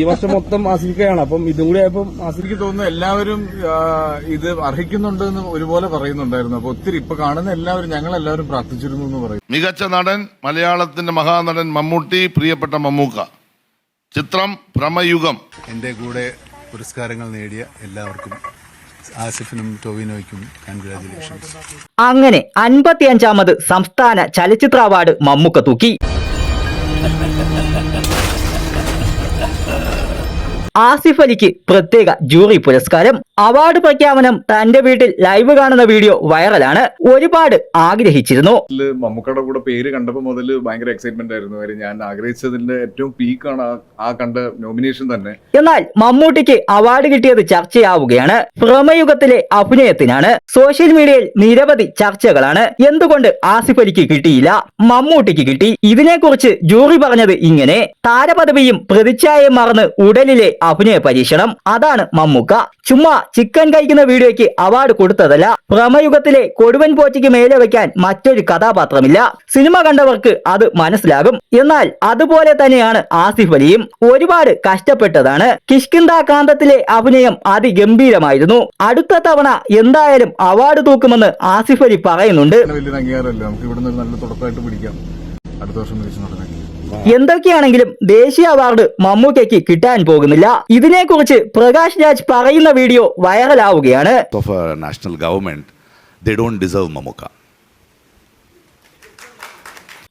ഈ വർഷം മൊത്തം ആസിഫിക്കയാണ് അപ്പം ഇതും കൂടി ആയപ്പം ആസിഫ് എനിക്ക് തോന്നുന്നു എല്ലാവരും ഇത് അർഹിക്കുന്നുണ്ട് എന്ന് ഒരുപോലെ പറയുന്നുണ്ടായിരുന്നു. അപ്പൊ ഒത്തിരി ഇപ്പൊ കാണുന്ന എല്ലാവരും ഞങ്ങൾ എല്ലാവരും പ്രാർത്ഥിച്ചിരുന്നു എന്ന് പറയും. മികച്ച നടൻ മലയാളത്തിന്റെ മഹാനടൻ മമ്മൂട്ടി പ്രിയപ്പെട്ട മമ്മൂക്ക. ചിത്രം ഭ്രമയുഗം. എന്റെ കൂടെ പുരസ്കാരങ്ങൾ നേടിയ എല്ലാവർക്കും ആസിഫിനും ടോവിനോയ്ക്കും കൺഗ്രാചുലേഷൻസ് അങ്ങനെ അൻപത്തിയഞ്ചാമത് സംസ്ഥാന ചലച്ചിത്ര അവാർഡ് മമ്മൂക്ക തൂക്കി. ആസിഫ് അലിക്ക് പ്രത്യേക ജൂറി പുരസ്കാരം അവാർഡ് പ്രഖ്യാപനം തന്റെ വീട്ടിൽ ലൈവ് കാണുന്ന വീഡിയോ വൈറലാണ്. ഒരുപാട് ആഗ്രഹിച്ചിരുന്നു. മമ്മൂക്കയുടെ കൂടെ പേര് കണ്ടപ്പോൾ മുതൽ ഭയങ്കര എക്സൈറ്റ്മെന്റ് ആയിരുന്നു. കാര്യം ഞാൻ ആഗ്രഹിച്ചതിന്റെ ഏറ്റവും പീക്കാണ് ആ കണ്ട നോമിനേഷൻ തന്നെ. എന്നാൽ മമ്മൂട്ടിക്ക് അവാർഡ് കിട്ടിയത് ചർച്ചയാവുകയാണ്. പ്രമയുഗത്തിലെ അഭിനയത്തിനാണ്. സോഷ്യൽ മീഡിയയിൽ നിരവധി ചർച്ചകളാണ്. എന്തുകൊണ്ട് ആസിഫ് അലിക്ക് കിട്ടിയില്ല? മമ്മൂട്ടിക്ക് കിട്ടി. ഇതിനെക്കുറിച്ച് ജൂറി പറഞ്ഞത് ഇങ്ങനെ താരപദവിയും പ്രതിച്ഛായയും മറന്ന് ഉടലിലെ അഭിനയ പരീക്ഷണം. അതാണ് മമ്മൂക്ക. ചുമ്മാ ചിക്കൻ കഴിക്കുന്ന വീഡിയോയ്ക്ക് അവാർഡ് കൊടുത്തതല്ല. പ്രമയുഗത്തിലെ കൊടുവൻ പോച്ചയ്ക്ക് മേലെ വയ്ക്കാൻ മറ്റൊരു കഥാപാത്രമില്ല. സിനിമ കണ്ടവർക്ക് അത് മനസ്സിലാകും. എന്നാൽ അതുപോലെ തന്നെയാണ് ആസിഫ് അലിയും. ഒരുപാട് കഷ്ടപ്പെട്ടതാണ്. കിഷ്കിന്ദ കാന്തത്തിലെ അഭിനയം അതിഗംഭീരമായിരുന്നു. അടുത്ത തവണ എന്തായാലും അവാർഡ് തൂക്കുമെന്ന് ആസിഫ് അലി പറയുന്നുണ്ട്. അംഗീകാരമല്ല? നമുക്ക് നല്ല തുടക്കമായിട്ട് പിടിക്കാം. അടുത്ത വർഷം മികച്ച നടനാക്കി എന്തൊക്കെയാണെങ്കിലും ദേശീയ അവാർഡ് മമ്മൂക്കയ്ക്ക് കിട്ടാൻ പോകുന്നില്ല. ഇതിനെക്കുറിച്ച് പ്രകാശ് രാജ് പറയുന്ന video വൈറലാവുകയാണ്. National government they don't deserve Mammooka.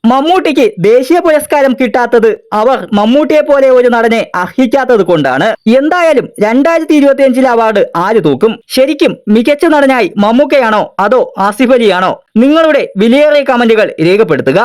മമ്മൂട്ടിക്ക് ദേശീയ പുരസ്കാരം കിട്ടാത്തത് അവർ മമ്മൂട്ടിയെ പോലെ ഒരു നടനെ അർഹിക്കാത്തത് കൊണ്ടാണ്. എന്തായാലും രണ്ടായിരത്തി ഇരുപത്തി അഞ്ചിലെ അവാർഡ് ആര് തൂക്കും? ശരിക്കും മികച്ച നടനായി മമ്മൂക്കയാണോ അതോ ആസിഫ് അലിയാണോ? നിങ്ങളുടെ വിലയേറിയ കമന്റുകൾ രേഖപ്പെടുത്തുക.